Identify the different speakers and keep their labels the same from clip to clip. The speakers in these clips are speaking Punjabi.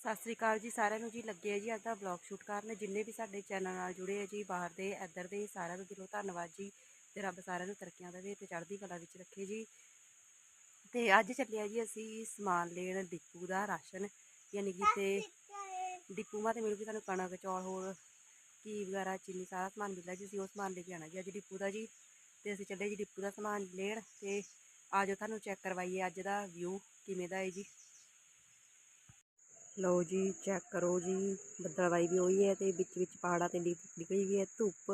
Speaker 1: ਸਤਿ ਸ੍ਰੀ ਅਕਾਲ ਜੀ ਸਾਰਿਆਂ ਨੂੰ ਜੀ। ਲੱਗੇ ਆ ਜੀ ਅੱਜ ਦਾ ਵਲੌਗ ਸ਼ੂਟ ਕਰਨ। ਜਿੰਨੇ ਵੀ ਸਾਡੇ ਚੈਨਲ ਨਾਲ ਜੁੜੇ ਆ ਜੀ, ਬਾਹਰ ਦੇ, ਇੱਧਰ ਦੇ, ਸਾਰਿਆਂ ਦਾ ਦਿਲੋਂ ਧੰਨਵਾਦ ਜੀ। ਤੇ ਰੱਬ ਸਾਰਿਆਂ ਨੂੰ ਤਰੱਕੀਆਂ ਦੇਵੇ ਤੇ ਚੜ੍ਹਦੀ ਕਲਾ ਵਿੱਚ ਰੱਖੇ ਜੀ। ਤੇ ਅੱਜ ਚੱਲਿਆ ਜੀ ਅਸੀਂ ਸਮਾਨ ਲੈਣ ਡਿਪੂ ਦਾ ਰਾਸ਼ਨ। ਯਾਨੀ ਕਿ ਤੇ ਡਿਪੂ ਮਾ ਤੇ ਮਿਲੂਗੀ ਤੁਹਾਨੂੰ ਕਣਕ, ਚੌਲ ਹੋਰ, ਘੀ ਵਗੈਰਾ, ਚੀਨੀ, ਸਾਰਾ ਸਮਾਨ ਮਿਲਦਾ ਜੀ। ਅਸੀਂ ਉਹ ਸਮਾਨ ਲੈ ਕੇ ਆਣਾ ਜੀ ਅੱਜ ਡਿਪੂ ਦਾ ਜੀ। ਤੇ ਅਸੀਂ ਚੱਲੇ ਜੀ ਡਿਪੂ ਦਾ ਸਮਾਨ ਲੈਣ ਤੇ ਆਜੋ ਤੁਹਾਨੂੰ ਚੈੱਕ ਕਰਵਾਈਏ ਅੱਜ ਦਾ ਵਿਊ ਕਿਵੇਂ ਦਾ ਹੈ ਜੀ। ਲਓ ਜੀ ਚੈੱਕ ਕਰੋ ਜੀ। ਬੱਦਲਵਾਈ ਵੀ ਹੋਈ ਹੈ ਤੇ ਵਿੱਚ ਵਿੱਚ ਪਹਾੜਾਂ ਤੇ ਨਿਕਲੀ ਵੀ ਹੈ ਧੁੱਪ।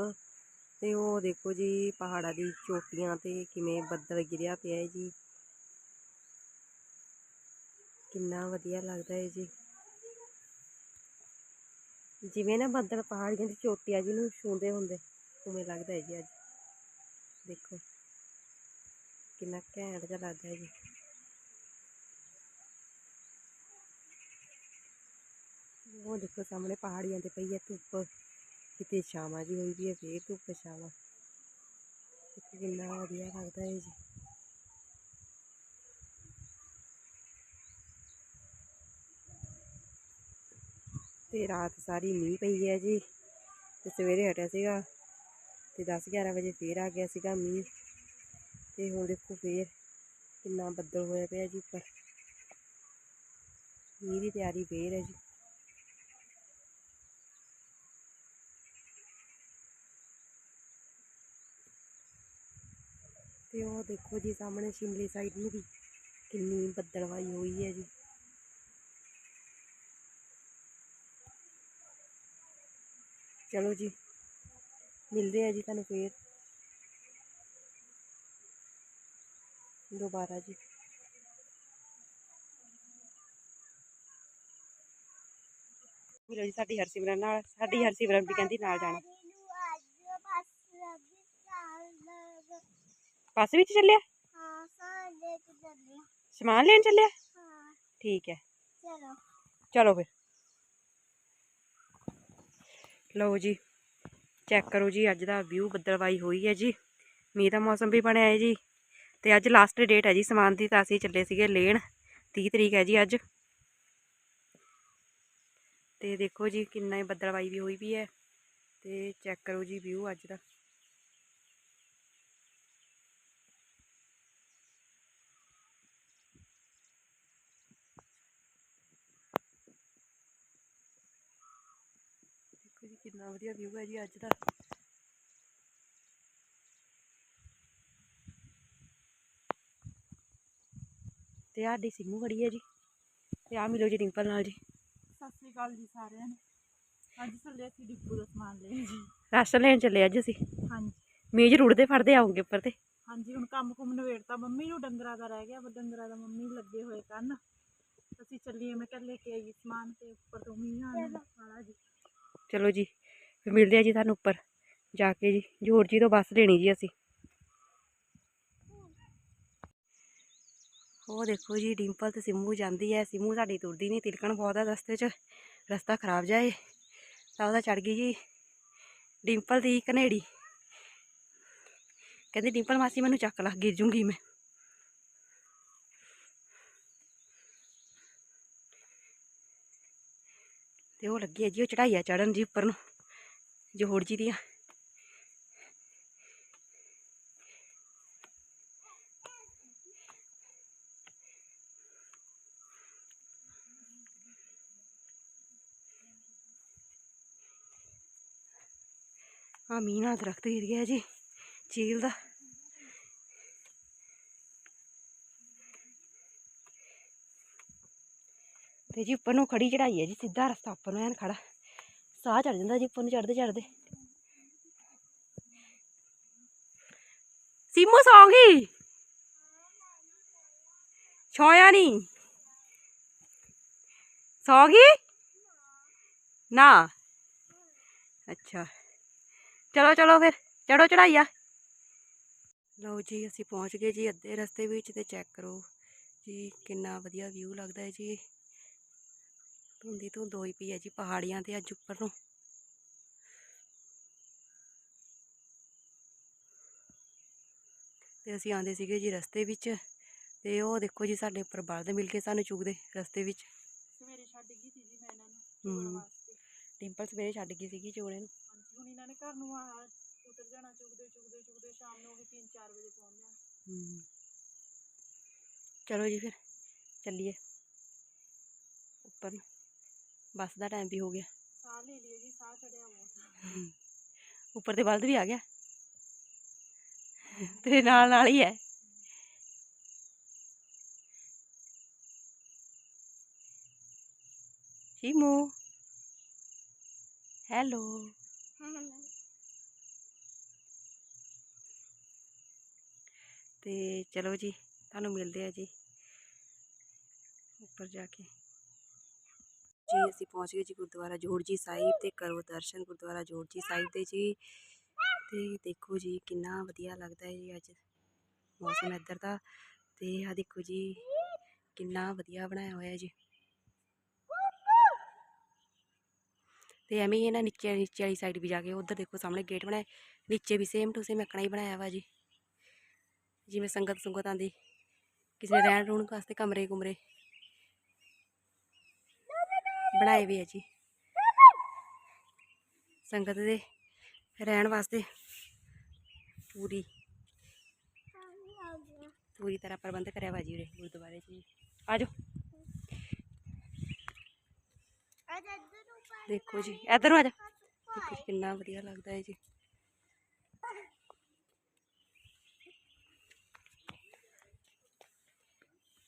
Speaker 1: ਤੇ ਉਹ ਦੇਖੋ ਜੀ, ਪਹਾੜਾਂ ਦੀ ਚੋਟੀਆਂ ਤੇ ਕਿਵੇਂ ਬੱਦਲ ਗਿਰਿਆ ਪਿਆ ਹੈ ਜੀ। ਕਿੰਨਾ ਵਧੀਆ ਲੱਗਦਾ ਹੈ ਜੀ। ਜਿਵੇਂ ਨਾ ਬੱਦਲ ਪਹਾੜੀਆਂ ਦੀ ਚੋਟੀਆਂ ਜੀ ਨੂੰ ਛੂੰਦੇ ਹੁੰਦੇ, ਉਵੇਂ ਲੱਗਦਾ ਹੈ ਜੀ ਅੱਜ। ਦੇਖੋ, ਕਿੰਨਾ ਘੈਂਟ ਜਿਹਾ ਲੱਗਦਾ ਹੈ ਜੀ। ਉਹ ਦੇਖੋ ਸਾਹਮਣੇ ਪਹਾੜੀਆਂ ਤੇ ਪਈ ਹੈ ਧੁੱਪ, ਕਿਤੇ ਛਾਵਾਂ ਜੀ ਹੋਈ ਵੀ ਹੈ, ਫੇਰ ਧੁੱਪ ਛਾਵਾਂ। ਕਿੰਨਾ ਵਧੀਆ ਲੱਗਦਾ ਹੈ ਜੀ। ਤੇ ਰਾਤ ਸਾਰੀ ਮੀਂਹ ਪਈ ਹੈ ਜੀ, ਤੇ ਸਵੇਰੇ ਹਟਿਆ ਸੀਗਾ, ਤੇ 10 11 ਵਜੇ ਫੇਰ ਆ ਗਿਆ ਸੀਗਾ ਮੀਂਹ। ਤੇ ਹੁਣ ਦੇਖੋ ਫੇਰ ਕਿੰਨਾ ਬੱਦਲ ਹੋਇਆ ਪਿਆ ਜੀ ਉੱਪਰ। ਮੀਂਹ ਦੀ ਤਿਆਰੀ ਫੇਰ ਹੈ ਜੀ। ਦੇਖੋ ਜੀ, ਸਾਹਮਣੇ ਸ਼ਿਮਲੇ ਸਾਈਡ ਨੂੰ ਵੀ ਕਿੰਨੀ ਬੱਦਲਵਾਈ ਹੋਈ ਹੈ ਜੀ। ਚਲੋ ਜੀ, ਮਿਲਦੇ ਆ ਜੀ ਤੁਹਾਨੂੰ ਫੇਰ। ਦੁਬਾਰਾ ਜੀ। ਮਿਲੋ ਜੀ, ਸਾਡੀ ਹਰਸਿਮਰਨ ਨਾਲ, ਸਾਡੀ ਹਰਸਿਮਰਨ ਵੀ ਕਹਿੰਦੀ ਨਾਲ ਜਾਣਾ। ਬੱਸ ਵਿੱਚ ਚੱਲਿਆ? ਸਮਾਨ ਲੈਣ ਚੱਲਿਆ? ਠੀਕ ਹੈ। ਚਲੋ। ਫਿਰ। ਲਓ ਜੀ ਚੈੱਕ ਕਰੋ ਜੀ ਅੱਜ ਦਾ ਵਿਊ ਬੱਦਲਵਾਈ ਹੋਈ ਹੈ ਜੀ। ਮੀਂਹ ਦਾ ਮੌਸਮ ਵੀ ਬਣਿਆ ਹੈ ਜੀ। ਤੇ ਅੱਜ ਲਾਸਟ ਡੇਟ ਹੈ ਜੀ ਸਮਾਨ ਦੀ ਤਾਂ ਅਸੀਂ ਚੱਲੇ ਸੀਗੇ ਲੈਣ। 30 ਤਰੀਕ ਹੈ ਜੀ ਅੱਜ। ਤੇ ਦੇਖੋ ਜੀ ਕਿੰਨਾ ਹੀ ਬੱਦਲਵਾਈ ਵੀ ਹੋਈ ਵੀ ਹੈ। ਤੇ ਚੈੱਕ ਕਰੋ ਜੀ ਵਿਊ ਅੱਜ ਦਾ। ਕਿੰਨਾ ਵਧੀਆ ਵਿਊ ਹੈ ਜੀ ਅੱਜ ਦਾ। ਤੇ ਆਡੀ ਸਿੰਮੂ ਖੜੀ ਹੈ ਜੀ। ਤੇ ਆ ਮਿਲੋ ਜੀ ਡਿੰਪਲ ਨਾਲ ਜੀ।
Speaker 2: ਸਤਿ ਸ੍ਰੀ ਅਕਾਲ ਜੀ ਸਾਰਿਆਂ ਨੂੰ। ਅੱਜ ਚੱਲੇ ਅਸੀਂ ਡਿਪੂ ਦਾ ਸਮਾਨ ਲੈਣ ਜੀ।
Speaker 1: ਰਾਸ਼ਨ ਲੈਣ ਚੱਲੇ ਅੱਜ ਅਸੀਂ।
Speaker 2: ਹਾਂਜੀ।
Speaker 1: 'ਚ ਰੁੜਦੇ ਫੜਦੇ ਆਉਂਗੇ ਉੱਪਰ ਤੇ।
Speaker 2: ਹਾਂਜੀ ਹੁਣ ਕੰਮ ਕੁਮ ਨਵੇੜਤਾ ਮੰਮੀ ਨੂੰ ਡੰਗਰਾਂ ਦਾ ਰਹਿ ਗਿਆ ਪਰ ਡੰਗਰਾਂ ਦਾ ਮੰਮੀ ਲੱਗੇ ਹੋਏ ਕੰਨ। ਅਸੀਂ ਚੱਲੀਏ ਮੈਂ ਕੱਲ ਲੈ ਕੇ ਆਈ ਸਮਾਨ ਤੇ ਉੱਪਰ ਤੋਂ ਮੀਂਹ ਵਾਲਾ ਜੀ।
Speaker 1: ਚਲੋ ਜੀ ਫਿਰ ਮਿਲਦੇ ਆ ਜੀ ਤੁਹਾਨੂੰ ਉੱਪਰ ਜਾ ਕੇ ਜੀ, ਜੋਰ ਜੀ ਤੋਂ ਬੱਸ ਲੈਣੀ ਜੀ ਅਸੀਂ। ਉਹ ਦੇਖੋ ਜੀ, ਡਿੰਪਲ ਤੇ ਸਿੰਮੂ ਜਾਂਦੀ ਹੈ ਸਿੰਮੂ ਸਾਡੀ ਤੁਰਦੀ ਨਹੀਂ ਤਿਲਕਣ ਬਹੁਤ ਆ ਰਸਤੇ 'ਚ। ਰਸਤਾ ਖਰਾਬ ਜਾਏ ਤਾਂ ਉਹਦਾ ਚੜ ਗਈ ਜੀ ਡਿੰਪਲ ਦੀ ਕਨੇੜੀ ਕਹਿੰਦੀ, ਡਿੰਪਲ ਮਾਸੀ, ਮੈਨੂੰ ਚੱਕ ਲਾ, ਗਿਰ ਜੂੰਗੀ ਮੈਂ। ਤੇ ਉਹ ਲੱਗੀ ਹੈ ਜੀ, ਉਹ ਚੜਾਈਆ ਚੜਨ ਜੀ ਉੱਪਰ ਨੂੰ। ਜੋੜ ਜੀ ਦੀਆਂ ਆ ਮੀਨਾ ਦਰਖਤ ਗਿਰ ਗਿਆ ਜੀ ਚੀਲ ਦਾ ਤੇ ਜੀ ਉੱਪਰ ਨੂੰ ਖੜੀ ਚੜਾਈ ਹੈ ਜੀ ਸਿੱਧਾ ਰਸਤਾ ਉੱਪਰ ਨੂੰ ਐਨ ਖੜਾ ਸਾਹ ਚੜ ਜਾਂਦਾ ਜੀ ਉੱਪਰ ਨੂੰ ਚੜਦੇ ਚੜਦੇ ਸੀਮੋ ਸੌਂ ਗਈ? ਛੋਇਆ ਨਹੀਂ ਸੌਂ ਗਈ? ਨਾ। ਅੱਛਾ। ਚਲੋ ਚਲੋ ਫਿਰ ਚੜੋ ਚੜਾਈਆ ਲਓ ਜੀ, ਅਸੀਂ ਪਹੁੰਚ ਗਏ ਜੀ ਅੱਧੇ ਰਸਤੇ ਵਿੱਚ ਤੇ ਚੈੱਕ ਕਰੋ ਜੀ ਕਿੰਨਾ ਵਧੀਆ ਵਿਊ ਲੱਗਦਾ ਹੈ ਜੀ। ਧੁੰਦੀ ਧੁੰਦ ਹੋਈ ਪਈ ਹੈ ਜੀ ਪਹਾੜੀਆਂ ਤੇ ਅੱਜ ਉੱਪਰ। ਨੂੰ ਤੇ ਅਸੀਂ ਆਂਦੇ ਸੀਗੇ ਜੀ ਰਸਤੇ ਵਿੱਚ ਤੇ ਉਹ ਦੇਖੋ ਜੀ ਸਾਡੇ ਉੱਪਰ ਬਲਦ ਮਿਲ ਕੇ ਸਾਨੂੰ ਚੁਗਦੇ ਰਸਤੇ ਵਿੱਚ।
Speaker 2: ਸਵੇਰੇ ਛੱਡ ਗਈ ਸੀ ਜੀ ਚੋਣ
Speaker 1: ਹੂੰ।
Speaker 2: ਵਾਸਤੇ।
Speaker 1: ਡਿੰਪਲ ਸਵੇਰੇ ਛੱਡ ਗਈ ਸੀਗੀ ਚੋਲੇ ਨੂੰ।
Speaker 2: ਹਾਂਜੀ ਹੁਣ ਇਹਨਾਂ ਨੇ ਘਰ ਨੂੰ ਆ ਉਤਰ ਜਾਣਾ ਚੁਗਦੇ ਚੁਗਦੇ ਚੁਗਦੇ ਸ਼ਾਮ ਨੂੰ ਉਹੀ 3-4 ਵਜੇ ਪਹੁੰਚ ਜਾਣਾ।
Speaker 1: ਹੂੰ। ਚਲੋ ਜੀ ਫਿਰ ਚੱਲੀਏ। ਉੱਪਰ ਨੂੰ। ਬੱਸ ਦਾ ਟਾਈਮ ਵੀ ਹੋ ਗਿਆ।
Speaker 2: ਸਾਹ ਲੈ ਲਈਏ ਜੀ ਸਾਹ ਚੜਿਆ ਬਹੁਤ।
Speaker 1: ਉੱਪਰ ਦੇ ਬਲਦ ਵੀ ਆ ਗਿਆ। ਤੇਰੇ ਨਾਲ ਨਾਲ ਹੀ ਹੈ। ਸ਼ੀਮੂ ਹੈਲੋ। ਤੇ ਚਲੋ ਜੀ ਤੁਹਾਨੂੰ ਮਿਲਦੇ ਆ ਜੀ। ਉੱਪਰ ਜਾ ਕੇ। ਜੀ, ਅਸੀਂ ਪਹੁੰਚ ਗਏ ਜੀ ਗੁਰਦੁਆਰਾ ਜੋੜ ਜੀ ਸਾਹਿਬ ਤੇ ਕਰੋ ਦਰਸ਼ਨ ਗੁਰਦੁਆਰਾ ਜੋੜ ਜੀ ਸਾਹਿਬ ਦੇ ਜੀ। ਤੇ ਦੇਖੋ ਜੀ ਕਿੰਨਾ ਵਧੀਆ ਲੱਗਦਾ ਹੈ ਜੀ ਅੱਜ ਮੌਸਮ ਇੱਧਰ ਦਾ। ਤੇ ਆ ਦੇਖੋ ਜੀ, ਕਿੰਨਾ ਵਧੀਆ ਬਣਾਇਆ ਹੋਇਆ ਜੀ। ਤੇ ਐਵੇਂ ਹੀ ਇਹਨਾਂ ਨੀਚੇ ਨੀਚੇ ਵਾਲੀ ਸਾਈਡ ਵੀ ਜਾ ਕੇ ਉਧਰ ਦੇਖੋ ਸਾਹਮਣੇ ਗੇਟ ਬਣਾਇਆ ਨੀਚੇ ਵੀ ਸੇਮ ਟੂ ਸੇਮ ਇਕਣਾ ਹੀ ਬਣਾਇਆ ਵਾ ਜੀ। ਜਿਵੇਂ ਸੰਗਤ ਸੰਗਤ ਆਂਦੀ ਕਿਸੇ ਰਹਿਣ ਰੂਣ ਵਾਸਤੇ ਕਮਰੇ ਕੁਮਰੇ ਬਣਾਏ ਵੀ ਹੈ ਜੀ। ਸੰਗਤ ਦੇ ਰਹਿਣ ਵਾਸਤੇ ਪੂਰੀ ਪੂਰੀ ਤਰ੍ਹਾਂ ਪ੍ਰਬੰਧ ਕਰਿਆ ਵਾ ਜੀ ਉਰੇ ਗੁਰਦੁਆਰੇ 'ਚ ਜੀ ਆ ਜਾਓ। ਦੇਖੋ ਜੀ, ਇੱਧਰ ਆ ਜਾ। ਦੇਖੋ ਕਿੰਨਾ ਵਧੀਆ ਲੱਗਦਾ ਹੈ ਜੀ।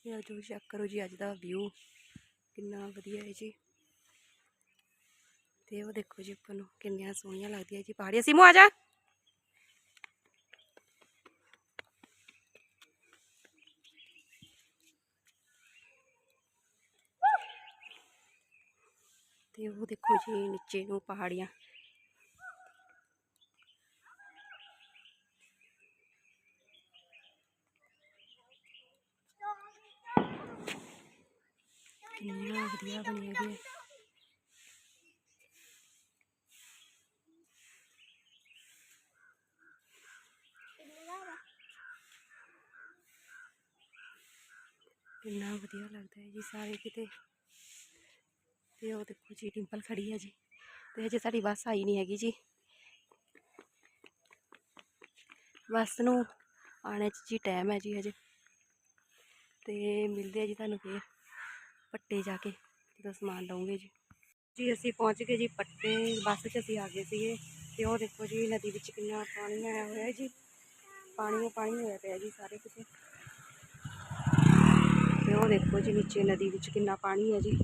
Speaker 1: ਇਹ ਜੋ ਚੈੱਕ ਕਰੋ ਜੀ ਅੱਜ ਦਾ ਵਿਊ। ਕਿੰਨਾ ਵਧੀਆ ਹੈ ਜੀ। ਤੇ ਉਹ ਦੇਖੋ ਜੀ ਉੱਪਰ ਨੂੰ ਕਿੰਨੀਆਂ ਸੋਹਣੀਆਂ ਲੱਗਦੀਆਂ ਜੀ ਪਹਾੜੀਆਂ। ਸਿਮੂ ਆ ਜਾ। ਤੇ ਉਹ ਦੇਖੋ ਜੀ ਨੀਚੇ ਨੂੰ ਪਹਾੜੀਆਂ। ਕਿੰਨੀਆਂ ਵਧੀਆ ਬਣੀਆਂ ਗਈਆਂ ਕਿੰਨਾ ਵਧੀਆ ਲੱਗਦਾ ਹੈ ਜੀ ਸਾਰੇ ਕਿਤੇ। ਤੇ ਉਹ ਦੇਖੋ ਜੀ, ਡਿੰਪਲ ਖੜੀ ਹੈ ਜੀ। ਤੇ ਹਜੇ ਸਾਡੀ ਬੱਸ ਆਈ ਨਹੀਂ ਹੈਗੀ ਜੀ। ਬੱਸ ਨੂੰ ਆਣੇ 'ਚ ਜੀ ਟਾਈਮ ਹੈ ਜੀ ਹਜੇ। ਤੇ ਮਿਲਦੇ ਆ ਜੀ ਤੁਹਾਨੂੰ ਫੇਰ ਪੱਟੇ ਜਾ ਕੇ, ਜਦੋਂ ਸਮਾਨ ਲਵਾਂਗੇ ਜੀ। ਜੀ ਅਸੀਂ ਪਹੁੰਚ ਗਏ ਜੀ ਪੱਟੇ, ਬੱਸ 'ਚ ਅਸੀਂ ਆ ਗਏ ਸੀਗੇ। ਤੇ ਉਹ ਦੇਖੋ ਜੀ ਨਦੀ ਵਿੱਚ ਕਿੰਨਾ ਪਾਣੀ ਆਇਆ ਹੋਇਆ ਜੀ। ਪਾਣੀ ਪਾਣੀ ਹੋਇਆ ਪਿਆ ਜੀ ਸਾਰੇ ਕਿਤੇ। ਤੇ ਉਹ ਦੇਖੋ ਜੀ ਨੀਚੇ ਨਦੀ ਵਿੱਚ ਕਿੰਨਾ ਪਾਣੀ ਹੈ ਜੀ।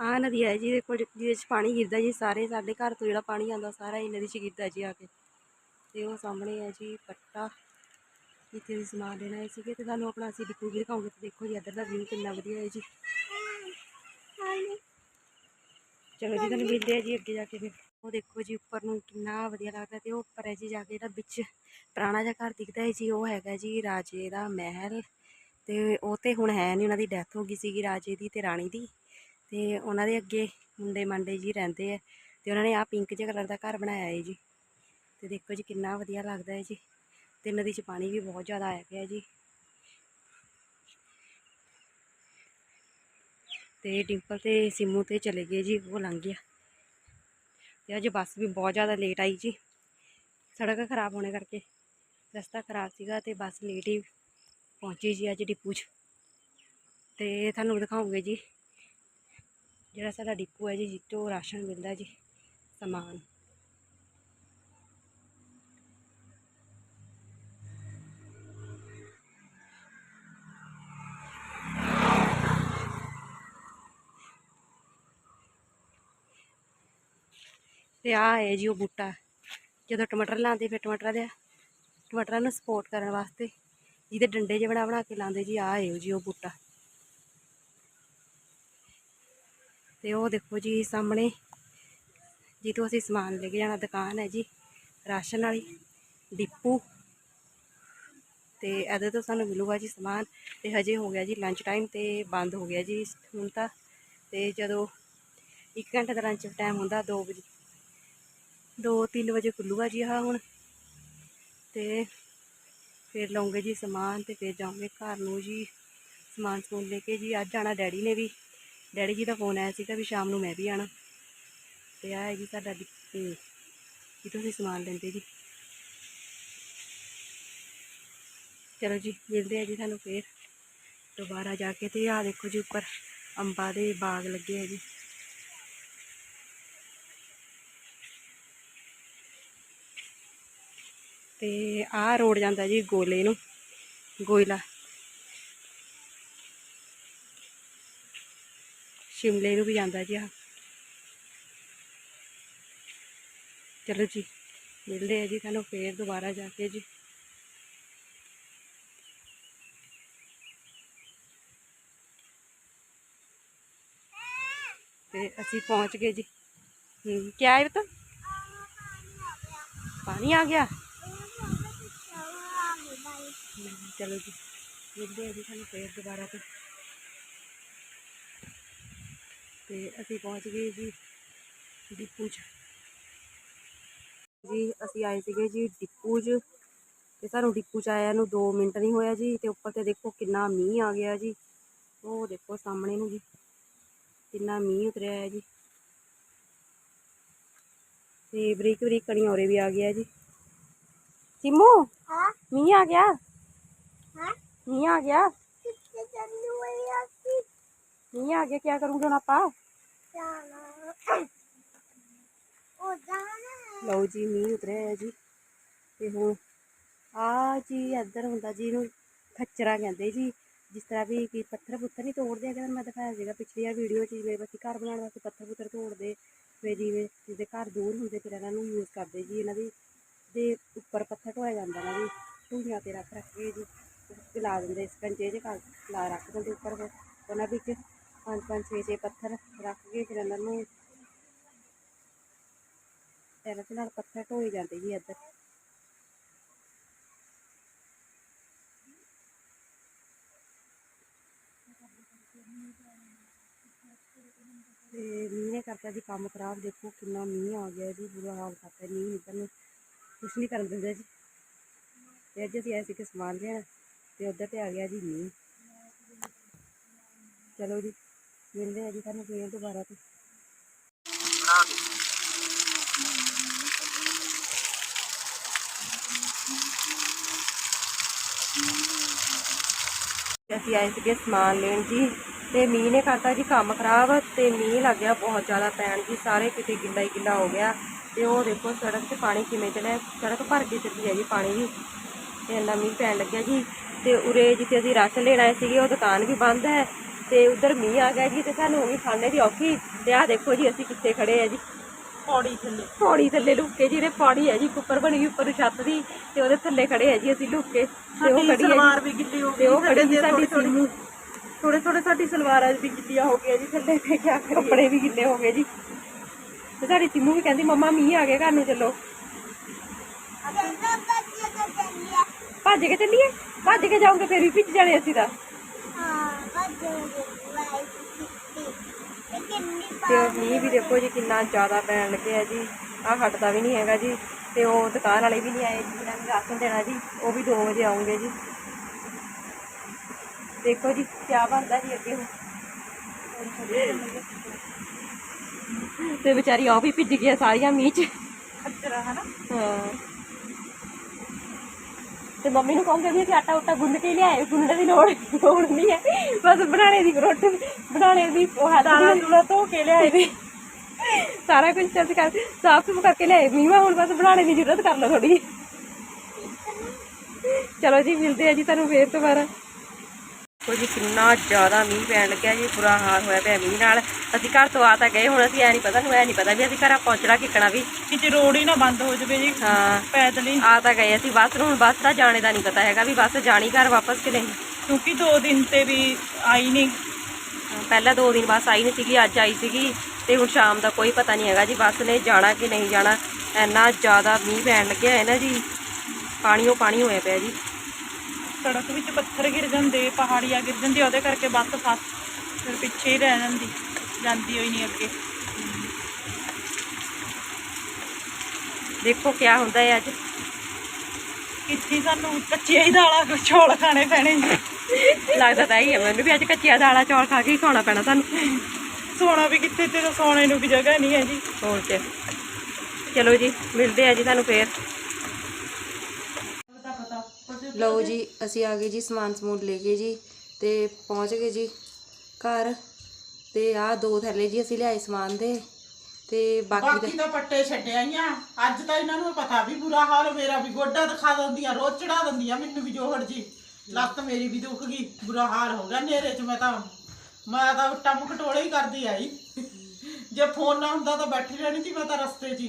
Speaker 1: ਆ ਨਦੀ ਹੈ ਜੀ, ਦੇਖੋ ਜਿਹਦੇ 'ਚ ਪਾਣੀ ਗਿਰਦਾ ਜੀ, ਸਾਰੇ ਸਾਡੇ ਘਰ ਤੋਂ ਜਿਹੜਾ ਪਾਣੀ ਆਉਂਦਾ, ਸਾਰਾ ਹੀ ਨਦੀ 'ਚ ਗਿਰਦਾ ਜੀ ਆ ਕੇ। ਤੇ ਉਹ ਸਾਹਮਣੇ ਹੈ ਜੀ, ਪੱਟਾ। ਜਿੱਥੇ ਵੀ ਸਮਾਨ ਲੈਣਾ ਹੈ ਸੀਗੇ ਤੇ ਤੁਹਾਨੂੰ ਆਪਣਾ ਅਸੀਂ ਡਿਪੂ ਵੀ ਦਿਖਾਉਂਗੇ ਤੇ ਦੇਖੋ ਜੀ ਇੱਧਰ ਦਾ ਵਿਊ ਕਿੰਨਾ ਵਧੀਆ ਹੈ ਜੀ। ਚਲੋ ਜੀ, ਤੁਹਾਨੂੰ ਮਿਲਦੇ ਆ ਜੀ ਅੱਗੇ ਜਾ ਕੇ ਫਿਰ। ਉਹ ਦੇਖੋ ਜੀ ਉੱਪਰ ਨੂੰ ਕਿੰਨਾ ਵਧੀਆ ਲੱਗਦਾ ਤੇ ਉਹ ਉੱਪਰ ਹੈ ਜੀ ਜਾ ਕੇ ਜਿਹੜਾ ਵਿੱਚ ਪੁਰਾਣਾ ਜਿਹਾ ਘਰ ਦਿਖਦਾ ਹੈ ਜੀ, ਉਹ ਹੈਗਾ ਜੀ ਰਾਜੇ ਦਾ ਮਹਿਲ ਤੇ ਉਹ ਤੇ ਹੁਣ ਹੈ ਨਹੀਂ, ਉਹਨਾਂ ਦੀ ਡੈਥ ਹੋ ਗਈ ਸੀਗੀ ਰਾਜੇ ਦੀ ਤੇ ਰਾਣੀ ਦੀ ਤੇ ਉਹਨਾਂ ਦੇ ਅੱਗੇ ਮੁੰਡੇ ਮੰਡੇ ਜੀ ਰਹਿੰਦੇ ਆ ਤੇ ਉਹਨਾਂ ਨੇ ਆ ਪਿੰਕ ਜਿਹਾ ਕਲਰ ਦਾ ਘਰ ਬਣਾਇਆ ਹੈ ਜੀ ਤੇ ਦੇਖੋ ਜੀ ਕਿੰਨਾ ਵਧੀਆ ਲੱਗਦਾ ਹੈ ਜੀ। ਤੇ ਨਦੀ 'ਚ ਪਾਣੀ ਵੀ ਬਹੁਤ ਜ਼ਿਆਦਾ ਆਇਆ ਪਿਆ ਜੀ। ਤੇ ਡਿੰਪਲ ਤੇ ਸਿੰਮੂ ਤੇ ਚਲੇ ਗਏ ਜੀ, ਉਹ ਲੰਘ ਗਿਆ। ਤੇ ਅੱਜ ਬੱਸ ਵੀ ਬਹੁਤ ਜ਼ਿਆਦਾ ਲੇਟ ਆਈ ਜੀ। ਸੜਕ ਖਰਾਬ ਹੋਣੇ ਕਰਕੇ ਰਸਤਾ ਖਰਾਬ ਸੀਗਾ ਤੇ ਬੱਸ ਲੇਟ ਹੀ ਪਹੁੰਚੀ ਜੀ ਅੱਜ ਡਿਪੂ 'ਚ। ਤੇ ਤੁਹਾਨੂੰ ਦਿਖਾਉਂਗੇ ਜੀ, ਜਿਹੜਾ ਸਾਡਾ ਡਿਪੂ ਹੈ ਜੀ, ਜਿੱਥੋਂ ਰਾਸ਼ਨ ਮਿਲਦਾ ਜੀ, ਸਮਾਨ। ਤੇ ਆ ਹੈ ਜੀ ਉਹ ਬੂਟਾ। ਜਦੋਂ ਟਮਾਟਰ ਲਾਉਂਦੇ, ਫਿਰ ਟਮਾਟਰਾਂ ਦੇ ਟਮਾਟਰਾਂ ਨੂੰ ਸਪੋਰਟ ਕਰਨ ਵਾਸਤੇ ਜਿਹਦੇ ਡੰਡੇ ਜਿਹੇ ਬਣਾ ਬਣਾ ਕੇ ਲਾਉਂਦੇ ਜੀ, ਆ ਹੈ ਜੀ ਉਹ ਬੂਟਾ। ਤੇ ਉਹ ਦੇਖੋ ਜੀ ਸਾਹਮਣੇ, ਜਿੱਥੋਂ ਅਸੀਂ ਸਮਾਨ ਲੈ ਕੇ ਜਾਣਾ, ਦੁਕਾਨ ਹੈ ਜੀ, ਰਾਸ਼ਨ ਵਾਲੀ, ਡਿਪੂ। ਤੇ ਇਹਦੇ ਤੋਂ ਸਾਨੂੰ ਮਿਲੂਗਾ ਜੀ ਸਮਾਨ। ਤੇ ਹਜੇ ਹੋ ਗਿਆ ਜੀ ਲੰਚ ਟਾਈਮ ਤੇ ਬੰਦ ਹੋ ਗਿਆ ਜੀ, ਹੁਣ ਤਾਂ। ਤੇ ਜਦੋਂ 1 ਘੰਟੇ ਦਾ ਲੰਚ ਟਾਈਮ ਹੁੰਦਾ 2 ਵਜੇ 2-3 ਵਜੇ ਖੁੱਲੂਗਾ ਜੀ ਆਹ ਹੁਣ। ਤੇ ਫਿਰ ਲਵਾਂਗੇ ਜੀ ਸਮਾਨ ਤੇ ਫਿਰ ਜਾਵਾਂਗੇ ਘਰ ਨੂੰ ਜੀ। ਸਮਾਨ ਸਮੂਨ ਲੈ ਕੇ ਜੀ, ਅੱਜ ਆਣਾ ਡੈਡੀ ਨੇ ਵੀ। ਡੈਡੀ ਜੀ ਦਾ ਫੋਨ ਆਇਆ ਸੀਗਾ ਵੀ ਸ਼ਾਮ ਨੂੰ ਮੈਂ ਵੀ ਆਣਾ ਤੇ ਆਹ ਹੈ ਜੀ ਸਾਡਾ ਡਿ- ਤੇ ਜਿੱਥੋਂ ਸਮਾਨ ਲੈਂਦੇ ਜੀ। ਚਲੋ ਜੀ, ਮਿਲਦੇ ਆ ਜੀ ਤੁਹਾਨੂੰ ਫੇਰ। ਦੁਬਾਰਾ ਜਾ ਕੇ ਤੇ ਆਹ ਦੇਖੋ ਜੀ ਉੱਪਰ ਅੰਬਾਂ ਦੇ ਬਾਗ ਲੱਗੇ ਆ ਜੀ। ਤੇ ਆਹ ਰੋਡ ਜਾਂਦਾ ਜੀ ਗੋਲੇ ਨੂੰ, ਗੋਇਲਾ। ਸ਼ਿਮਲੇ ਨੂੰ ਵੀ ਜਾਂਦਾ ਜੀ ਆ ਚਲੋ ਜੀ, ਮਿਲਦੇ ਆ ਜੀ ਤੁਹਾਨੂੰ ਫੇਰ ਦੁਬਾਰਾ ਜਾ ਕੇ ਜੀ। ਤੇ ਅਸੀਂ ਪਹੁੰਚ ਗਏ ਜੀ। ਹੂੰ ਕੀ ਆਇਆ ਬਤਾ ਪਾਣੀ ਆ ਗਿਆ ਹਮ, ਚਲੋ ਜੀ। ਮਿਲਦੇ ਆ ਜੀ ਤੁਹਾਨੂੰ ਫੇਰ ਦੁਬਾਰਾ ਤੇ ਤੇ ਅਸੀਂ ਪਹੁੰਚ ਗਏ ਜੀ ਡਿਪੂ 'ਚ। ਜੀ ਅਸੀਂ ਆਏ ਸੀਗੇ ਜੀ ਡਿਪੂ 'ਚ। ਤੇ ਸਾਨੂੰ ਡਿਪੂ 'ਚ ਆਇਆ ਨੂੰ 2 ਮਿੰਟ ਨਹੀਂ ਹੋਇਆ ਜੀ। ਤੇ ਉੱਪਰ ਤੇ ਦੇਖੋ ਕਿੰਨਾ ਮੀਂਹ ਆ ਗਿਆ ਜੀ। ਉਹ ਦੇਖੋ ਸਾਹਮਣੇ ਨੂੰ ਜੀ। ਕਿੰਨਾ ਮੀਂਹ ਉਤਰਿਆ ਹੈ ਜੀ। ਤੇ ਬਰੀਕ ਬਰੀਕ ਕਣੀਆਂ ਉਰੇ ਵੀ ਆ ਗਿਆ ਜੀ। ਸਿਮੂ
Speaker 2: ਹਾਂ।
Speaker 1: ਮੀਂਹ ਆ ਗਿਆ? ਮੀਂਹ ਆ ਗਿਆ? ਮੀਂਹ ਆ ਗਿਆ ਕੀ ਕਰੂੰਗੇ ਹੁਣ ਆਪਾਂ? ਲਓ ਜੀ, ਮੀਂਹ ਉਤਰਿਆ ਹੈ ਜੀ। ਤੇ ਹੁਣ ਆ ਜੀ, ਇੱਧਰ ਹੁੰਦਾ ਜੀ ਇਹਨੂੰ ਖੱਚਰਾ ਕਹਿੰਦੇ ਜੀ। ਜਿਸ ਤਰ੍ਹਾਂ ਵੀ ਕੀ ਪੱਥਰ ਪੁੱਥਰ ਨਹੀਂ ਤੋੜਦੇ ਅਗਰ ਮੈਂ ਦਿਖਾਇਆ ਸੀਗਾ ਪਿਛਲੀ ਵਾਰ ਵੀਡੀਓ 'ਚ, ਜਿਵੇਂ ਅਸੀਂ ਘਰ ਬਣਾਉਣ ਵਾਸਤੇ ਪੱਥਰ ਪੁੱਥਰ ਤੋੜਦੇ, ਫਿਰ ਜਿਵੇਂ ਜਿਹਦੇ ਘਰ ਦੂਰ ਹੁੰਦੇ, ਫਿਰ ਇਹਨਾਂ ਨੂੰ ਯੂਜ਼ ਕਰਦੇ ਜੀ। ਇਹਨਾਂ ਦੀ ਦੇ ਉੱਪਰ ਪੱਥਰ ਢੋਇਆ ਜਾਂਦਾ ਨਾ ਜੀ ਢੂਈਆਂ ਤੇ ਰੱਖ ਰੱਖ ਕੇ ਜੀ। ਲਾ ਦਿੰਦੇ ਸਕੰਜੇ ਜੇ ਘਰ ਲਾ ਰੱਖ ਦਿੰਦੇ ਉੱਪਰ ਫਿਰ ਉਹਨਾਂ ਵਿੱਚ ਪੰਜ ਪੰਜ ਛੇ ਛੇ ਪੱਥਰ ਰੱਖ ਕੇ ਫਿਰ ਇਹਨਾਂ ਨੂੰ ਇਹਨਾਂ ਦੇ ਨਾਲ ਪੱਥਰ ਢੋਏ ਜਾਂਦੇ ਜੀ ਇੱਧਰ ਤੇ ਮੀਂਹ ਨੇ ਕਰਤਾ ਜੀ ਕੰਮ ਖਰਾਬ ਦੇਖੋ ਕਿੰਨਾ ਮੀਂਹ ਆ ਗਿਆ ਜੀ ਬੁਰਾ ਹਾਲ ਕਰਤਾ ਮੀਂਹ ਨਿਕਲਣ ਨੂੰ ਕੁਛ ਨਹੀਂ ਕਰਨ ਦਿੰਦਾ ਜੀ ਤੇ ਅੱਜ ਅਸੀਂ ਆਏ ਸੀ ਕਿ ਸਮਾਨ ਲੈਣ ਤੇ ਉੱਧਰ ਤੇ ਆ ਗਿਆ ਜੀ ਮੀਂਹ। ਚਲੋ ਜੀ, ਮਿਲਦੇ ਆ ਜੀ ਤੁਹਾਨੂੰ ਫੇਰ ਦੁਬਾਰਾ ਤੇ। ਅਸੀਂ ਆਏ ਸੀਗੇ ਸਮਾਨ ਲੈਣ ਜੀ, ਤੇ ਮੀਂਹ ਨੇ ਕਰਤਾ ਜੀ ਕੰਮ ਖਰਾਬ, ਤੇ ਮੀਂਹ ਲੱਗ ਗਿਆ ਬਹੁਤ ਜ਼ਿਆਦਾ ਪੈਣ ਜੀ, ਸਾਰੇ ਕਿਤੇ ਗਿੱਲਾ ਹੀ ਗਿੱਲਾ ਹੋ ਗਿਆ। ਤੇ ਉਹ ਦੇਖੋ ਸੜਕ ਤੇ ਪਾਣੀ ਕਿਵੇਂ ਚਲਿਆ ਸੜਕ ਭਰ ਕੇ ਚੱਲੀ ਹੈ ਜੀ ਪਾਣੀ ਵੀ। ਤੇ ਇੰਨਾ ਮੀਂਹ ਪੈਣ ਲੱਗਿਆ ਜੀ। ਤੇ ਉਰੇ ਜਿੱਥੇ ਅਸੀਂ ਰਾਸ਼ਨ ਲੈਣ ਆਏ ਸੀਗੇ ਉਹ ਦੁਕਾਨ ਵੀ ਬੰਦ ਹੈ ਤੇ ਉਧਰ ਮੀਂਹ ਆ ਗਿਆ ਜੀ ਤੇ ਸਾਨੂੰ ਹੋ ਗਈ ਖਾਣੇ ਦੀ ਔਖੀ ਤੇ ਆਹ ਦੇਖੋ ਜੀ ਅਸੀਂ ਕਿੱਥੇ ਖੜੇ ਆ ਜੀ।
Speaker 2: ਪੌੜੀ ਥੱਲੇ।
Speaker 1: ਪੌੜੀ ਥੱਲੇ ਲੁੱਕ ਕੇ ਜਿਹੜੇ ਪੌੜੀ ਹੈ ਜੀ ਉੱਪਰ ਬਣੀ ਹੋਈ ਉੱਪਰ ਛੱਤ ਦੀ ਤੇ ਉਹਦੇ ਥੱਲੇ ਖੜੇ ਆ ਜੀ ਅਸੀਂ ਲੁੱਕ ਤੇ ਉਹ ਖੜੀ ਹੈ
Speaker 2: ਸਲਵਾਰ
Speaker 1: ਜੀ
Speaker 2: ਵੀ ਗਿੱਲੀ ਹੋ
Speaker 1: ਤੇ ਉਹ ਖੜੀ ਜੀ ਸਾਡੀ
Speaker 2: ਥੋੜੀ
Speaker 1: ਸਿੰਮੂ।
Speaker 2: ਥੋੜੇ ਥੋੜੇ ਸਾਡੀ ਸਲਵਾਰਾਂ ਵੀ ਗਿੱਲੀਆਂ ਹੋ ਗਈਆਂ ਜੀ ਥੱਲੇ ਤੇ ਕਿਆ ਕਰੀਏ
Speaker 1: ਕੱਪੜੇ ਵੀ ਗਿੱਲੇ ਹੋ ਗਏ ਜੀ। ਤੇ ਸਾਡੀ ਸਿੰਮੂ ਵੀ ਕਹਿੰਦੀ ਮੰਮਾ ਮੀਂਹ ਆ ਗਿਆ ਘਰ ਨੂੰ ਚੱਲੋ। ਭੱਜ ਕੇ ਚੱਲੀਏ? ਭੱਜ ਕੇ ਜਾਓਗੇ ਫਿਰ ਵੀ ਭਿੱਜ ਜਾਣੇ ਅਸੀਂ ਤਾਂ। ਤੇ ਉਹ ਮੀਂਹ ਵੀ ਦੇਖੋ ਜੀ ਕਿੰਨਾ ਜ਼ਿਆਦਾ ਪੈਣ ਲੱਗਿਆ ਜੀ। ਆਹ ਹਟਦਾ ਵੀ ਨਹੀਂ ਹੈਗਾ ਜੀ। ਤੇ ਉਹ ਦੁਕਾਨ ਵਾਲੇ ਵੀ ਨਹੀਂ ਆਏ ਜੀ ਜਿਹਨਾਂ ਨੇ ਰਾਸ਼ਨ ਦੇਣਾ ਜੀ ਉਹ ਵੀ 2 ਵਜੇ ਆਉਂਗੇ ਜੀ। ਦੇਖੋ ਜੀ ਕਿਆ ਬਣਦਾ ਜੀ ਅੱਗੇ ਤੇ ਵਿਚਾਰੀ ਆ ਵੀ ਭਿੱਜ ਗਈਆਂ ਸਾਰੀਆਂ ਮੀਂਹ 'ਚ।
Speaker 2: ਹਾਂ।
Speaker 1: ਤੇ ਮੰਮੀ ਨੂੰ ਕਹੂੰਗੇ ਵੀ ਅਸੀਂ ਆਟਾ ਉਟਾ ਗੁੰਨ ਕੇ ਲਿਆਏ ਗੁੰਨਣ ਦੀ ਲੋੜ ਲੋੜ ਨਹੀਂ ਹੈ। ਬਸ ਬਣਾਣੇ ਦੀ ਰੋਟੀ ਬਣਾਣੇ ਦੀ ਉਹ ਹੱਥ
Speaker 2: ਦਾਣਾ
Speaker 1: ਦੀ
Speaker 2: ਧੋ ਕੇ ਲਿਆਏ
Speaker 1: ਵੀ ਸਾਰਾ ਕੁਝ ਅਸੀਂ ਕਰ ਸਾਫ਼ ਸੁਥਰਾ ਕਰਕੇ ਲਿਆਏ। ਮੀਵਾ ਹੁਣ ਬਸ ਬਣਾਣੇ ਦੀ ਜ਼ਰੂਰਤ ਕਰ ਲਓ ਥੋੜੀ ਚਲੋ ਜੀ ਮਿਲਦੇ ਆ ਜੀ ਤੁਹਾਨੂੰ ਫੇਰ ਦੁਬਾਰਾ। ਕੋਈ ਕਿੰਨਾ ਜ਼ਿਆਦਾ ਮੀਂਹ ਪੈਣ ਲੱਗਿਆ ਜੀ ਬੁਰਾ ਹਾਲ ਹੋਇਆ ਪਿਆ ਮੀਂਹ ਨਾਲ। ਅਸੀਂ ਘਰ ਤੋਂ ਆ ਤਾਂ ਗਏ ਹੁਣ ਅਸੀਂ ਐ ਨਹੀਂ ਪਤਾ ਨੂੰ ਐ ਨਹੀਂ ਪਤਾ ਵੀ ਅਸੀਂ ਘਰਾਂ ਪਹੁੰਚਣਾ ਕਿੱਕਣਾ ਵੀ।
Speaker 2: ਕਿਤੇ ਰੋਡ ਹੀ ਨਾ ਬੰਦ ਹੋ ਜਾਵੇ ਜੀ
Speaker 1: ਹਾਂ।
Speaker 2: ਪੈਦਲ ਹੀ।
Speaker 1: ਆ ਤਾਂ ਗਏ ਅਸੀਂ ਬੱਸ ਨੂੰ ਹੁਣ ਬੱਸ ਦਾ ਜਾਣੇ ਦਾ ਨਹੀਂ ਪਤਾ ਹੈਗਾ ਵੀ ਬੱਸ ਜਾਣੀ ਘਰ ਵਾਪਸ ਕਿ ਨਹੀਂ।
Speaker 2: ਕਿਉਂਕਿ ਦੋ ਦਿਨ ਤੇ ਵੀ ਆਈ ਨਹੀਂ।
Speaker 1: ਪਹਿਲਾਂ ਦੋ ਦਿਨ ਬੱਸ ਆਈ ਨਹੀਂ ਸੀਗੀ ਅੱਜ ਆਈ ਸੀਗੀ ਤੇ ਹੁਣ ਸ਼ਾਮ ਦਾ ਕੋਈ ਪਤਾ ਨਹੀਂ ਹੈਗਾ ਜੀ ਬੱਸ ਨੇ ਜਾਣਾ ਕਿ ਨਹੀਂ ਜਾਣਾ। ਇੰਨਾ ਜ਼ਿਆਦਾ ਮੀਂਹ ਪੈਣ ਲੱਗਿਆ ਹੈ ਨਾ ਜੀ ਪਾਣੀਓ ਪਾਣੀ ਹੋਇਆ ਪਿਆ ਜੀ।
Speaker 2: ਸੜਕ ਵਿੱਚ ਪੱਥਰ ਗਿਰ ਜਾਂਦੇ ਪਹਾੜੀਆਂ ਗਿਰ ਜਾਂਦੀ ਉਹਦੇ ਕਰਕੇ ਬੱਸ ਫਸ ਫਿਰ ਪਿੱਛੇ ਹੀ ਰਹਿ ਜਾਂਦੀ। ਜਾਂਦੀ ਹੋਈ ਨਹੀਂ ਅੱਗੇ।
Speaker 3: ਦੇਖੋ ਕੀ ਹੁੰਦਾ ਹੈ ਅੱਜ।
Speaker 2: ਕਿੱਥੇ ਸਾਨੂੰ ਕੱਚੀਆਂ ਹੀ ਦਾਲਾਂ ਕੋ ਖਾਣੇ ਪੈਣੇ
Speaker 3: ਲੱਗਦਾ ਤਾਂ ਹੀ ਮੈਨੂੰ ਵੀ ਅੱਜ ਕੱਚੀਆਂ ਦਾਲਾਂ ਚੌਲ ਖਾ ਕੇ ਖਾਣਾ ਪੈਣਾ ਤੁਹਾਨੂੰ
Speaker 2: ਸੋਣਾ ਵੀ ਕਿੱਥੇ ਤੇ ਤਾਂ ਸੋਣੇ ਨੂੰ ਵੀ ਜਗ੍ਹਾ ਨਹੀਂ ਹੈ ਜੀ
Speaker 3: ਹੋਰ ਤੇ ਚਲੋ ਜੀ, ਮਿਲਦੇ ਆ ਜੀ ਤੁਹਾਨੂੰ ਫੇਰ। ਲਓ ਜੀ, ਅਸੀਂ ਆ ਗਏ ਜੀ ਸਮਾਨ ਸਮੂਨ ਲੈ ਕੇ ਜੀ ਤੇ ਪਹੁੰਚ ਗਏ ਜੀ ਘਰ। ਤੇ ਆਹ ਦੋ ਥੈਲੇ ਜੀ ਅਸੀਂ ਲਿਆਏ ਸਮਾਨ ਦੇ ਤੇ ਬਾਕੀ
Speaker 4: ਬਾਕੀ
Speaker 3: ਦਾ
Speaker 4: ਤਾਂ ਪੱਟੇ ਛੱਡਿਆਈਆਂ ਅੱਜ ਤਾਂ ਇਹਨਾਂ ਨੂੰ ਪਤਾ ਵੀ ਬੁਰਾ ਹਾਲ ਮੇਰਾ ਵੀ ਗੋਡਾ ਦਿਖਾ ਦਿੰਦੀਆਂ ਰੋਜ਼ ਚੜਾ ਦਿੰਦੀਆਂ ਮੈਨੂੰ ਵੀ ਜੋਹੜ ਜੀ। ਲੱਤ ਮੇਰੀ ਵੀ ਦੁਖ ਗਈ ਬੁਰਾ ਹਾਲ ਹੋ ਗਿਆ। ਨੇਰੇ 'ਚ ਮੈਂ ਤਾਂ ਮੈਂ ਤਾਂ ਟੰਮ ਕਟੋਲੇ ਹੀ ਕਰਦੀ ਆਈ। ਜੇ ਫੋਨ ਨਾ ਹੁੰਦਾ ਤਾਂ ਬੈਠੀ ਰਹਿਣੀ ਸੀ ਮੈਂ ਤਾਂ ਰਸਤੇ 'ਚ ਹੀ।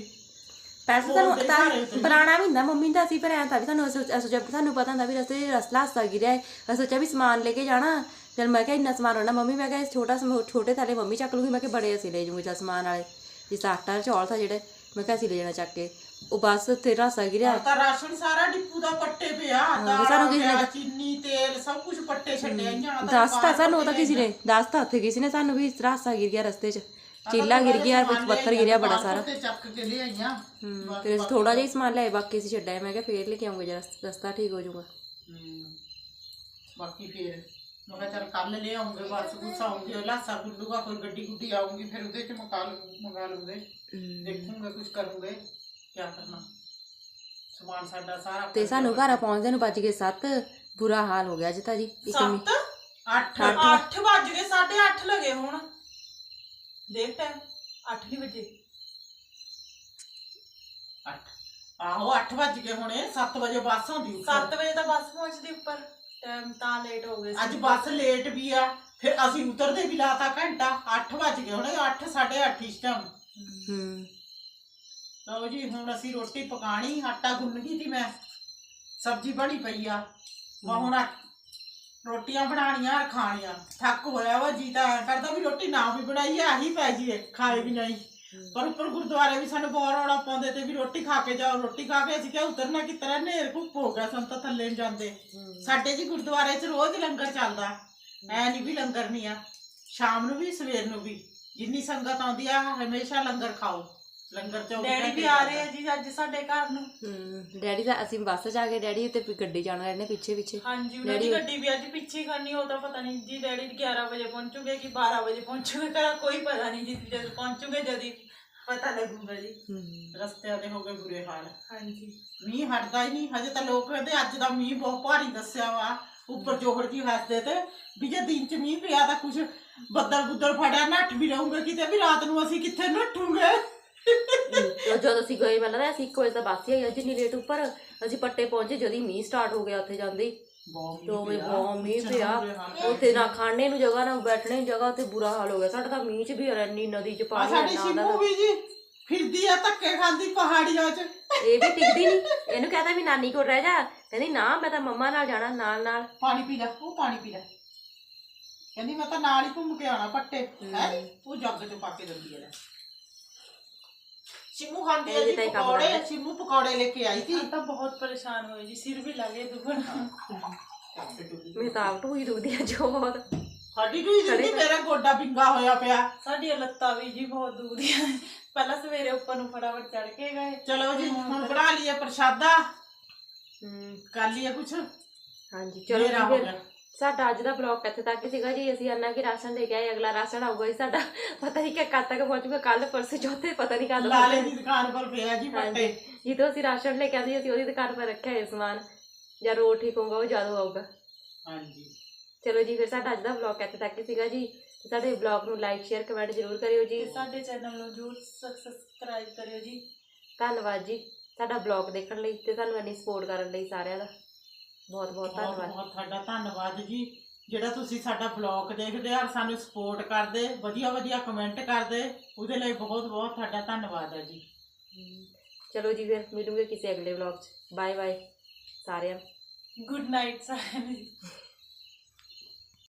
Speaker 3: ਪੈਸੇ ਤੁਹਾਨੂੰ
Speaker 4: ਦੇ
Speaker 3: ਤਾਂ। ਪੁਰਾਣਾ ਵੀ ਹੁੰਦਾ ਮੰਮੀ ਦਾ ਅਸੀਂ ਪਰ ਐਂ ਤਾਂ ਵੀ ਤੁਹਾਨੂੰ ਅਸੀਂ ਸੋਚਿਆ ਤੁਹਾਨੂੰ ਪਤਾ ਹੁੰਦਾ ਵੀ ਰਸਤੇ ਰਸਲਾ ਹਸਤਾ ਗਿਰਿਆ ਹੈ। ਅਸੀਂ ਸੋਚਿਆ ਵੀ ਸਮਾਨ ਲੈ ਕੇ ਜਾਣਾ। ਚਲ ਮੈਂ ਕਿਹਾ ਇੰਨਾ ਸਮਾਨ ਹੋਣਾ ਮੰਮੀ ਮੈਂ ਕਿਹਾ ਇਸ ਛੋਟਾ ਸਮਾ ਛੋਟੇ ਥੈਲੇ ਮੰਮੀ ਚੱਕ ਲੂਗੀ ਮੈਂ ਕਿਹਾ ਬੜੇ ਅਸੀਂ ਲੈ ਜੂਗੇ ਚਲ ਸਮਾਨ ਵਾਲੇ ਜਿਸ ਆਟਾ ਚੌਲ ਥਾ ਜਿਹੜੇ ਮੈਂ ਕਿਹਾ ਅਸੀਂ ਲੈ ਜਾਣਾ ਚੱਕ ਕੇ ਉਹ ਬਸ ਉੱਥੇ ਰਸਾ ਗਿਰਿਆ
Speaker 4: ਤਾਂ ਰਾਸ਼ਨ ਸਾਰਾ ਡਿਪੂ ਦਾ ਪੱਟੇ ਪਿਆ
Speaker 3: ਵੀ
Speaker 4: ਦਾਲ
Speaker 3: ਸਾਨੂੰ ਕਿਸੇ ਨੇ
Speaker 4: ਪਿਆ, ਚੀਨੀ ਤੇਲ ਸਭ ਕੁਝ ਪੱਟੇ ਛੱਡਿਆਈਆਂ
Speaker 3: ਦੱਸ ਤਾਂ ਸਾਨੂੰ ਉਹ ਤਾਂ ਕਿਸੇ ਨੇ ਦੱਸ ਤਾਂ ਉੱਥੇ ਕਿਸੇ ਨੇ ਸਾਨੂੰ ਵੀ ਰਸਾ ਗਿਰ ਗਿਆ ਰਸਤੇ 'ਚ ਚੀਲਾ ਗਿਰ ਗਿਆ ਵਿੱਚ ਪੱਥਰ ਗਿਰਿਆ ਬੜਾ ਸਾਰਾ
Speaker 4: ਤੇ ਚੱਕ ਕੇ ਲਿਆਈਆਂ
Speaker 3: ਹੂੰ ਫਿਰ ਅਸੀਂ ਥੋੜਾ ਜਿਹਾ ਹੀ ਸਮਾਨ ਲਿਆਏ ਬਾਕੀ ਅਸੀਂ ਛੱਡਿਆ ਮੈਂ ਕਿਹਾ ਫੇਰ ਲੈ ਕੇ ਆਉਂਗੇ ਜਰਾ ਰਸਤਾ ਠੀਕ ਹੋ ਜਾਊਗਾ
Speaker 4: ਹਮ, ਬਾਕੀ ਫੇਰ ਮੈਂ ਕਿਹਾ ਚੱਲ ਕੱਲ ਲੈ ਆਉਂਗੇ ਬਸ ਕੁਛ ਆਉਂਗੇ ਲਾਸਾ ਗੁੱਲੂਗਾ ਕੋਈ ਗੱਡੀ ਗੁੱਡੀ ਆਉਂਗੀ ਫਿਰ ਉਹਦੇ ਚ ਮਕਾ ਲੂ ਮੰਗਾ ਲੂੰਗੇ ਦੇਖੂਗੇ ਕੁਝ ਕਰੂੰਗੇ। ਕੀ ਕਰਨਾ? ਸਮਾਨ ਸਾਡਾ ਸਾਰਾ
Speaker 3: ਤੇ ਸਾਨੂੰ ਘਰ ਪਹੁੰਚਦੇ ਨੂੰ ਵੱਜ ਗਏ 7 ਬੁਰਾ ਹਾਲ ਹੋ ਗਿਆ ਅੱਜ ਤਾਂ ਜੀ ਇੱਕ ਮਿੰਟ
Speaker 4: ਅੱਠ।
Speaker 2: 8 ਵੱਜ ਗਏ 8:30 ਲਗੇ ਹੁਣ। ਦੇਖ ਟਾਈਮ 8 ਨਹੀਂ ਵਜੇ।
Speaker 4: ਅੱਠ। ਆਹੋ 8 ਵੱਜ ਗਏ ਹੁਣੇ 7 ਵਜੇ ਬੱਸ ਆਉਂਦੀ ਉੱਪਰ।
Speaker 2: 7 ਵਜੇ ਤਾਂ ਬੱਸ ਪਹੁੰਚਦੀ ਉੱਪਰ। ਟਾਈਮ ਤਾਂ ਲੇਟ ਹੋ ਗਏ
Speaker 4: ਅੱਜ ਬੱਸ ਲੇਟ ਵੀ ਆ ਫਿਰ ਅਸੀਂ ਉਤਰਦੇ ਵੀ ਲਾਤਾ ਘੰਟਾ 8 ਵੱਜ ਗਏ ਹੁਣੇ 8 8:30 ਇਸ ਟਾਈਮ
Speaker 3: ਹੂੰ।
Speaker 4: ਲਓ ਜੀ ਹੁਣ ਅਸੀਂ ਰੋਟੀ ਪਕਾਣੀ ਆਟਾ ਗੁੰਨ ਗਈ ਸੀ ਮੈਂ। ਸਬਜ਼ੀ ਬਣੀ ਪਈ ਆ। ਮੈਂ ਹੁਣ ਆ- ਰੋਟੀਆਂ ਬਣਾਣੀਆਂ ਔਰ ਖਾਣੀਆਂ। ਥੱਕ ਹੋਇਆ ਵਾ ਜੀ ਤਾਂ ਐਂ ਕਰਦਾ ਵੀ ਰੋਟੀ ਨਾ ਵੀ ਬਣਾਈ ਆਹੀ ਪੈ ਜੀਏ ਖਾਏ ਵੀ ਨਹੀਂ। ਪਰ ਉੱਪਰ ਗੁਰਦੁਆਰੇ ਵੀ ਸਾਨੂੰ ਬਹੁਤ ਰੌਲਾ ਪਾਉਂਦੇ ਤੇ ਵੀ ਰੋਟੀ ਖਾ ਕੇ ਜਾਓ, ਰੋਟੀ ਖਾ ਕੇ ਅਸੀਂ ਕਿਹਾ ਉਤਰਨਾ ਕਿ ਤਰ੍ਹਾਂ ਨੇਰ ਘੁੱਪ ਹੋ ਗਿਆ ਸਾਨੂੰ ਤਾਂ ਥੱਲੇ ਨੂੰ ਜਾਂਦੇ। ਸਾਡੇ ਜੀ ਗੁਰਦੁਆਰੇ 'ਚ ਰੋਜ਼ ਲੰਗਰ ਚੱਲਦਾ, ਐ ਨਹੀਂ ਵੀ ਲੰਗਰ ਨਹੀਂ ਆ, ਸ਼ਾਮ ਨੂੰ ਵੀ, ਸਵੇਰ ਨੂੰ ਵੀ, ਜਿੰਨੀ ਸੰਗਤ ਆਉਂਦੀ ਆ, ਹਮੇਸ਼ਾ ਲੰਗਰ ਖਾਓ। ਲੰਗਰ ਚੌਵੀ
Speaker 2: ਡੈਡੀ ਵੀ ਆ। ਰਹੇ ਆ ਜੀ ਅੱਜ ਸਾਡੇ ਘਰ ਨੂੰ।
Speaker 3: ਹੂੰ ਡੈਡੀ ਦਾ ਅਸੀਂ ਬੱਸ 'ਚ ਆ ਗਏ ਡੈਡੀ ਤੇ ਫਿਰ ਗੱਡੀ ਜਾਣਾ ਰਹਿਣੇ ਪਿੱਛੇ ਪਿੱਛੇ।
Speaker 2: ਹਾਂਜੀ ਉਹਨਾਂ ਦੀ ਗੱਡੀ ਵੀ ਅੱਜ ਪਿੱਛੇ ਖੜਨੀ ਉਹ ਤਾਂ ਪਤਾ ਨਹੀਂ ਜੀ ਡੈਡੀ 11 ਵਜੇ ਪਹੁੰਚੂਗੇ ਕਿ 12 ਵਜੇ ਪਹੁੰਚੂਗੇ ਘਰ ਕੋਈ ਪਤਾ ਨਹੀਂ ਜੀ ਜਦ ਪਹੁੰਚੂਗੇ ਜਦੀ ਪਤਾ ਲੱਗੂਗਾ ਜੀ।
Speaker 3: ਹੂੰ।
Speaker 4: ਰਸਤਿਆਂ ਦੇ ਹੋ ਗਏ ਬੁਰੇ ਹਾਲ।
Speaker 2: ਹਾਂਜੀ।
Speaker 4: ਮੀਂਹ ਹਟਦਾ ਹੀ ਨਹੀਂ ਹਜੇ ਤਾਂ ਲੋਕ ਕਹਿੰਦੇ ਅੱਜ ਦਾ ਮੀਂਹ ਬਹੁਤ ਭਾਰੀ ਦੱਸਿਆ ਵਾ ਉੱਪਰ ਜੋਹੜ ਜੀ ਹੱਸਦੇ ਤੇ ਵੀ ਜੇ ਦਿਨ ਚ ਮੀਂਹ ਪਿਆ ਤਾਂ ਕੁਝ ਬੱਦਲ ਬੁੱਦਲ ਫੜਿਆ ਨੱਠ ਵੀ ਰਹੂਗੇ ਕਿਤੇ ਵੀ ਰਾਤ ਨੂੰ ਅਸੀਂ ਕਿੱਥੇ ਨੱਠੂਗੇ?
Speaker 3: ਜਦੋਂ ਅਸੀਂ ਗਏ ਪਹਿਲਾਂ ਤਾਂ ਅਸੀਂ 1 ਵਜੇ ਤਾਂ ਬੱਸ ਹੀ ਆਈ ਅੱਜ ਇੰਨੀ ਲੇਟ ਉੱਪਰ ਅਸੀਂ ਪੱਟੇ ਪਹੁੰਚੇ ਜਦੀ ਮੀਂਹ ਸਟਾਰਟ ਹੋ ਗਿਆ ਉੱਥੇ ਜਾਂਦੇ ਹੀ। ਦੋ ਵਜੇ ਬਹੁਤ ਮੀਂਹ ਪਿਆ। ਉੱਥੇ ਨਾ ਖਾਣੇ ਨੂੰ ਜਗ੍ਹਾ ਨਾ ਬੈਠਣੇ ਨੂੰ ਜਗ੍ਹਾ ਉੱਥੇ ਬੁਰਾ ਹਾਲ ਹੋ ਗਿਆ। ਸਾਡਾ ਤਾਂ ਮੀਂਹ 'ਚ ਵੀ ਇੰਨੀ ਨਦੀ 'ਚ ਪਾਣੀ
Speaker 4: ਸਾਡੀ
Speaker 3: ਇੰਨਾ ਆਉਂਦਾ
Speaker 4: ਸਿੰਮੂ ਵੀ ਜੀ ਫਿਰਦੀ ਆ ਧੱਕੇ ਖਾਂਦੀ ਪਹਾੜੀਆਂ 'ਚ।
Speaker 3: ਇਹ ਵੀ ਟਿਕਦੀ ਨਹੀਂ ਇਹਨੂੰ ਕਹਤਾ ਵੀ ਨਾਨੀ ਕੋਲ ਰਹਿ ਜਾ। ਕਹਿੰਦੀ ਨਾ ਮੈਂ ਤਾਂ ਮੰਮਾ ਨਾਲ ਜਾਣਾ ਨਾਲ ਨਾਲ।
Speaker 4: ਪਾਣੀ ਪੀ ਲੈ ਉਹ ਪਾਣੀ ਪੀ ਲੈ। ਕਹਿੰਦੀ ਮੈਂ ਤਾਂ ਨਾਲ ਹੀ ਘੁੰਮ ਕੇ ਆਉਣਾ ਪੱਟੇ। ਹੈ? ਉਹ ਜੱਗ 'ਚ ਪਾ ਕੇ ਦਿੰਦੀ ਲੈ। ਸਿੰਮੂ ਖਾਂਦੀ ਜੀ
Speaker 3: ਤਾਂ ਹੀ ਕੰਮ
Speaker 4: ਪਕੌੜੇ। ਸਿੰਮੂ ਪਕੌੜੇ ਲੈ ਕੇ ਆਈ ਸੀ।
Speaker 2: ਤਾਂ ਬਹੁਤ ਪਰੇਸ਼ਾਨ ਹੋਏ ਜੀ ਸਿਰ ਵੀ ਲੱਗੇ ਦੁਖਣ
Speaker 3: ਮੈਂ ਤਾਂ ਆਪ ਹੋਈ ਦੁਖਦੀ ਆ ਜੋ ਬਹੁਤ
Speaker 4: ਸਾਡੀ ਵੀ ਜਿੰਦੀ ਮੇਰਾ ਗੋਡਾ ਬਿੰਗਾ ਹੋਇਆ ਪਿਆ।
Speaker 2: ਸਾਡੀਆਂ ਲੱਤਾਂ ਵੀ ਜੀ ਬਹੁਤ ਦੁਖਦੀਆਂ। ਪਹਿਲਾਂ ਸਵੇਰੇ ਉੱਪਰ ਨੂੰ ਫਟਾਫਟ ਚੜ ਕੇ ਗਏ।
Speaker 4: ਚਲੋ ਜੀ ਹੁਣ ਬਣਾ ਲਈਏ ਪ੍ਰਸ਼ਾਦਾ।
Speaker 3: ਹੂੰ।
Speaker 4: ਕਰ ਲਈਏ ਕੁਛ।
Speaker 3: ਹਾਂਜੀ ਚਲੋ
Speaker 4: ਮੇਰਾ
Speaker 3: ਜੀ
Speaker 4: ਹੋ
Speaker 3: ਫਿਰ
Speaker 4: ਗਿਆ।
Speaker 3: ਸਾਡਾ ਅੱਜ ਦਾ ਬਲੌਗ ਇੱਥੇ ਤੱਕ ਸੀਗਾ ਜੀ। ਅਸੀਂ ਅੰਨਾ ਕਿ ਰਾਸ਼ਨ ਲੈ ਕੇ ਆਏ ਅਗਲਾ ਰਾਸ਼ਨ ਆਊਗਾ ਜੀ ਸਾਡਾ। ਪਤਾ ਨਹੀਂ ਕਿ ਕਦ ਤੱਕ ਪਹੁੰਚੂਗਾ ਕੱਲ ਪਰਸੋਂ ਚੌਥੇ ਪਤਾ ਨਹੀਂ ਕਦ
Speaker 4: ਲਾਲੇ ਦੀ ਦੁਕਾਨ ਪਰ ਪਿਆ ਜੀ ਪੱਟੇ
Speaker 3: ਜਦੋਂ ਅਸੀਂ ਰਾਸ਼ਨ ਲੈ ਕੇ ਆਂਦੇ ਅਸੀਂ ਉਹਦੀ ਦੁਕਾਨ ਪਰ ਰੱਖਿਆ ਹੈ ਸਮਾਨ। ਜਦ ਰੋਡ ਠੀਕ ਹੋਊਗਾ ਉਹ ਜਦੋਂ ਆਊਗਾ।
Speaker 4: ਹਾਂਜੀ।
Speaker 3: ਚਲੋ ਜੀ ਫਿਰ ਸਾਡਾ ਅੱਜ ਦਾ ਬਲੌਗ ਇੱਥੇ ਤੱਕ ਹੀ ਸੀਗਾ ਜੀ। ਤੇ ਸਾਡੇ ਬਲੌਗ ਨੂੰ ਲਾਈਕ ਸ਼ੇਅਰ ਕਮੈਂਟ ਜ਼ਰੂਰ ਕਰਿਓ ਜੀ।
Speaker 2: ਤੇ ਸਾਡੇ ਚੈਨਲ ਨੂੰ ਜਰੂਰ ਸਬਸਕ੍ਰਾਈਬ ਕਰਿਓ ਜੀ।
Speaker 3: ਧੰਨਵਾਦ ਜੀ। ਸਾਡਾ ਬਲੌਗ ਦੇਖਣ ਲਈ ਤੇ ਸਾਨੂੰ ਇੰਨੀ ਸਪੋਰਟ ਕਰਨ ਲਈ ਸਾਰਿਆਂ ਦਾ। ਬਹੁਤ ਬਹੁਤ ਧੰਨਵਾਦ
Speaker 4: ਬਹੁਤ ਤੁਹਾਡਾ ਧੰਨਵਾਦ ਜੀ। ਜਿਹੜਾ ਤੁਸੀਂ ਸਾਡਾ ਬਲੌਗ ਦੇਖਦੇ ਆ ਸਾਨੂੰ ਸਪੋਰਟ ਕਰਦੇ ਵਧੀਆ ਵਧੀਆ ਕਮੈਂਟ ਕਰਦੇ ਉਹਦੇ ਲਈ ਬਹੁਤ ਬਹੁਤ ਤੁਹਾਡਾ ਧੰਨਵਾਦ ਹੈ ਜੀ।
Speaker 3: ਚਲੋ ਜੀ ਫਿਰ ਮਿਲੂਗੇ ਕਿਸੇ ਅਗਲੇ ਬਲੌਗ 'ਚ। ਬਾਏ ਬਾਏ ਸਾਰਿਆਂ
Speaker 2: ਗੁੱਡ ਨਾਈਟ ਸਾਰਿਆਂ ਨੂੰ।